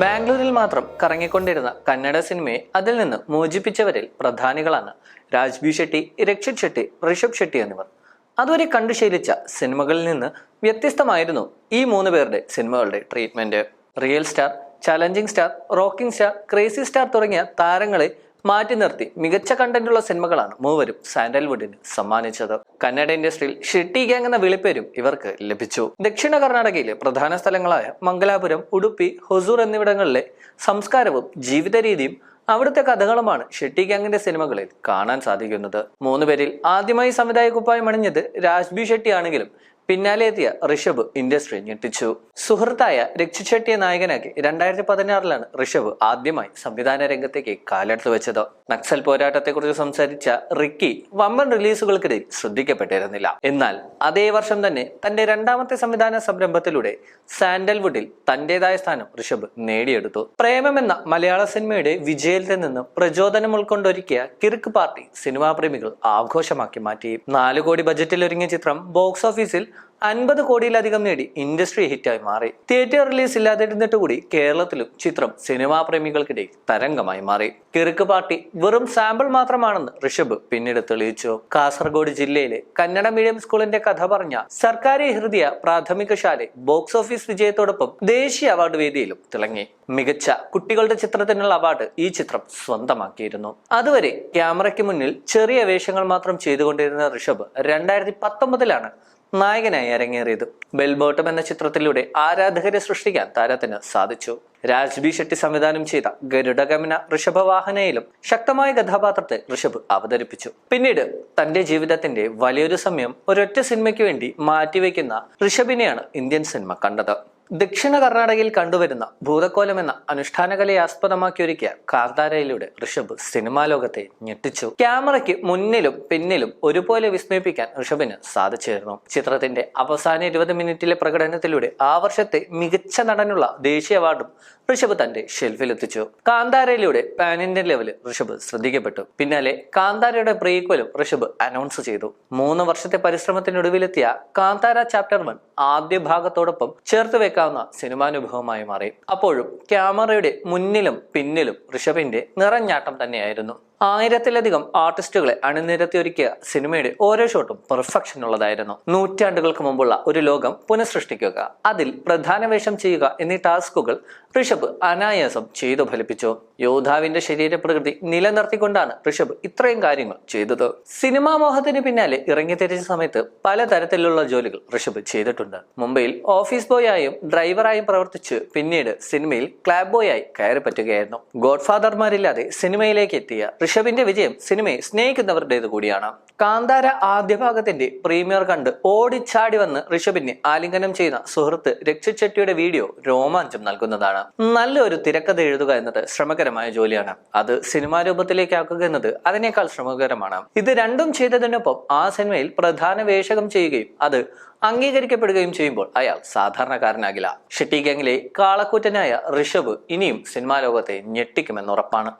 ബാംഗ്ലൂരിൽ മാത്രം കറങ്ങിക്കൊണ്ടിരുന്ന കന്നഡ സിനിമയെ അതിൽ നിന്ന് മോചിപ്പിച്ചവരിൽ പ്രധാനികളാണ് രാജ്ബി ഷെട്ടി രക്ഷിത് ഷെട്ടി ഋഷഭ് ഷെട്ടി എന്നിവർ. അതുവരെ കണ്ടു ശീലിച്ച സിനിമകളിൽ നിന്ന് വ്യത്യസ്തമായിരുന്നു ഈ മൂന്ന് പേരുടെ സിനിമകളുടെ treatment real star challenging star rocking star crazy star തുടങ്ങിയ താരങ്ങളെ മാറ്റി നിർത്തി. മികച്ച കണ്ടന്റുള്ള സിനിമകളാണ് മൂവരും സാൻഡൽവുഡിന് സമ്മാനിച്ചത്. കന്നഡ ഇൻഡസ്ട്രിയിൽ ഷെട്ടി ഗ്യാങ് എന്ന വിളിപ്പേരും ഇവർക്ക് ലഭിച്ചു. ദക്ഷിണ കർണാടകയിലെ പ്രധാന സ്ഥലങ്ങളായ മംഗലാപുരം ഉടുപ്പി ഹൊസൂർ എന്നിവിടങ്ങളിലെ സംസ്കാരവും ജീവിത രീതിയും അവിടുത്തെ കഥകളുമാണ് ഷെട്ടി ഗ്യാങ്ങിന്റെ സിനിമകളിൽ കാണാൻ സാധിക്കുന്നത്. മൂന്നുപേരിൽ ആദ്യമായി സംവിധായകുപ്പായി അണിഞ്ഞത് രാജ്ബി ഷെട്ടി ആണെങ്കിലും പിന്നാലെ എത്തിയ ഋഷഭ് ഇൻഡസ്ട്രി ഞെട്ടിച്ചു. സുഹൃത്തായ രക്ഷിച്ചെട്ടിയെ നായകനാക്കി രണ്ടായിരത്തി പതിനാറിലാണ് ഋഷഭ് ആദ്യമായി സംവിധാന രംഗത്തേക്ക് കാലെടുത്ത് വെച്ചത്. നക്സൽ പോരാട്ടത്തെക്കുറിച്ച് സംസാരിച്ച റിക്കി വമ്പൻ റിലീസുകൾക്കിടയിൽ ശ്രദ്ധിക്കപ്പെട്ടിരുന്നില്ല. എന്നാൽ അതേ വർഷം തന്നെ തന്റെ രണ്ടാമത്തെ സംവിധാന സംരംഭത്തിലൂടെ സാൻഡൽവുഡിൽ തന്റേതായ സ്ഥാനം ഋഷഭ് നേടിയെടുത്തു. പ്രേമം എന്ന മലയാള സിനിമയുടെ വിജയത്തിൽ നിന്ന് പ്രചോദനം ഉൾക്കൊണ്ടൊരുക്കിയ കിർക്ക് പാർട്ടി സിനിമാ പ്രേമികൾ ആഘോഷമാക്കി മാറ്റി. നാല് കോടി ബജറ്റിൽ ഒരുങ്ങിയ ചിത്രം ബോക്സ് ഓഫീസിൽ അൻപത് കോടിയിലധികം നേടി ഇൻഡസ്ട്രി ഹിറ്റായി മാറി. തിയേറ്റർ റിലീസ് ഇല്ലാതിരുന്നിട്ട് കൂടി കേരളത്തിലും ചിത്രം സിനിമാ പ്രേമികൾക്കിടയിൽ തരംഗമായി മാറി. കിറുക്ക് പാർട്ടി വെറും സാമ്പിൾ മാത്രമാണെന്ന് ഋഷഭ് പിന്നീട് തെളിയിച്ചു. കാസർഗോഡ് ജില്ലയിലെ കന്നഡ മീഡിയം സ്കൂളിന്റെ കഥ പറഞ്ഞ സർക്കാരി ഹൃദയ പ്രാഥമിക ശാല ബോക്സ് ഓഫീസ് വിജയത്തോടൊപ്പം ദേശീയ അവാർഡ് വേദിയിലും തിളങ്ങി. മികച്ച കുട്ടികളുടെ ചിത്രത്തിനുള്ള അവാർഡ് ഈ ചിത്രം സ്വന്തമാക്കിയിരുന്നു. അതുവരെ ക്യാമറയ്ക്ക് മുന്നിൽ ചെറിയ വേഷങ്ങൾ മാത്രം ചെയ്തുകൊണ്ടിരുന്ന ഋഷഭ് രണ്ടായിരത്തി പത്തൊമ്പതിലാണ് നായകനായി അരങ്ങേറിയത് ബെൽബോട്ടം എന്ന ചിത്രത്തിലൂടെ ആരാധകരെ സൃഷ്ടിക്കാൻ താരത്തിന് സാധിച്ചു. രാജ്ബി ഷെട്ടി സംവിധാനം ചെയ്ത ഗരുഡഗമന ഋഷഭവാഹനയിലും ശക്തമായ കഥാപാത്രത്തെ ഋഷഭ് അവതരിപ്പിച്ചു. പിന്നീട് തന്റെ ജീവിതത്തിന്റെ വലിയൊരു സമയം ഒരൊറ്റ സിനിമയ്ക്ക് വേണ്ടി മാറ്റിവെക്കുന്ന ഋഷഭിനെയാണ് ഇന്ത്യൻ സിനിമ കണ്ടത്. ദക്ഷിണ കർണാടകയിൽ കണ്ടുവരുന്ന ഭൂതക്കോലം എന്ന അനുഷ്ഠാനകലയെ ആസ്പദമാക്കി ഒരുക്കിയ കാന്താരയിലൂടെ ഋഷഭ് സിനിമാ ലോകത്തെ ഞെട്ടിച്ചു. ക്യാമറയ്ക്ക് മുന്നിലും പിന്നിലും ഒരുപോലെ വിസ്മയിപ്പിക്കാൻ ഋഷഭിന് സാധിച്ചിരുന്നു. ചിത്രത്തിന്റെ അവസാന ഇരുപത് മിനിറ്റിലെ പ്രകടനത്തിലൂടെ ആ വർഷത്തെ മികച്ച നടനുള്ള ദേശീയ അവാർഡും ഋഷഭ് തന്റെ ഷെൽഫിലെത്തിച്ചു. കാന്താരയിലൂടെ പാൻ ഇന്ത്യൻ ലെവലിൽ ഋഷഭ് ശ്രദ്ധിക്കപ്പെട്ടു. പിന്നാലെ കാന്താരയുടെ പ്രീക്വലും ഋഷഭ് അനൗൺസ് ചെയ്തു. മൂന്ന് വർഷത്തെ പരിശ്രമത്തിനൊടുവിലെത്തിയ കാന്താര ചാപ്റ്റർ വൺ ആദ്യ ഭാഗത്തോടൊപ്പം ചേർത്ത് വെക്കാവുന്ന സിനിമാനുഭവമായി മാറി. അപ്പോഴും ക്യാമറയുടെ മുന്നിലും പിന്നിലും ഋഷഭിന്റെ നിറഞ്ഞാട്ടം തന്നെയായിരുന്നു. ആയിരത്തിലധികം ആർട്ടിസ്റ്റുകളെ അണിനിരത്തി ഒരുക്കിയ സിനിമയുടെ ഓരോ ഷോട്ടും പെർഫെക്ഷൻ ഉള്ളതായിരുന്നു. നൂറ്റാണ്ടുകൾക്ക് മുമ്പുള്ള ഒരു ലോകം പുനഃസൃഷ്ടിക്കുക അതിൽ പ്രധാന വേഷം ചെയ്യുക എന്നീ ടാസ്കുകൾ ഋഷഭ് അനായാസം ചെയ്തു ഫലിപ്പിച്ചു. യോദ്ധാവിന്റെ ശരീരപ്രകൃതി നിലനിർത്തിക്കൊണ്ടാണ് ഋഷഭ് ഇത്രയും കാര്യങ്ങൾ ചെയ്തത്. സിനിമാ മോഹത്തിന് പിന്നാലെ ഇറങ്ങി തിരിച്ച സമയത്ത് പലതരത്തിലുള്ള ജോലികൾ ഋഷഭ് ചെയ്തിട്ടുണ്ട്. മുംബൈയിൽ ഓഫീസ് ബോയായും ഡ്രൈവറായും പ്രവർത്തിച്ച് പിന്നീട് സിനിമയിൽ ക്ലാബ് ബോയ് ആയി കയറി പറ്റുകയായിരുന്നു ഗോഡ് ഫാദർമാരില്ലാതെ സിനിമയിലേക്ക് എത്തിയ ഋഷഭിന്റെ വിജയം സിനിമയെ സ്നേഹിക്കുന്നവരുടേത് കൂടിയാണ്. കാന്താര ആദ്യ ഭാഗത്തിന്റെ പ്രീമിയർ കണ്ട് ഓടിച്ചാടി വന്ന് ഋഷഭിനെ ആലിംഗനം ചെയ്യുന്ന സുഹൃത്ത് രക്ഷിത് ഷെട്ടിയുടെ വീഡിയോ രോമാഞ്ചം നൽകുന്നതാണ്. നല്ലൊരു തിരക്കഥ എഴുതുക എന്നത് ശ്രമകരമായ ജോലിയാണ്. അത് സിനിമാ രൂപത്തിലേക്കാക്കുക എന്നത് അതിനേക്കാൾ ശ്രമകരമാണ്. ഇത് രണ്ടും ചെയ്തതിനൊപ്പം ആ സിനിമയിൽ പ്രധാന വേഷകം ചെയ്യുകയും അത് അംഗീകരിക്കപ്പെടുകയും ചെയ്യുമ്പോൾ അയാൾ സാധാരണക്കാരനാകില്ല. ഷെട്ടി ഗാങ്ങിലെ കാളക്കൂറ്റനായ ഋഷഭ് ഇനിയും സിനിമാ ലോകത്തെ ഞെട്ടിക്കുമെന്നുറപ്പാണ്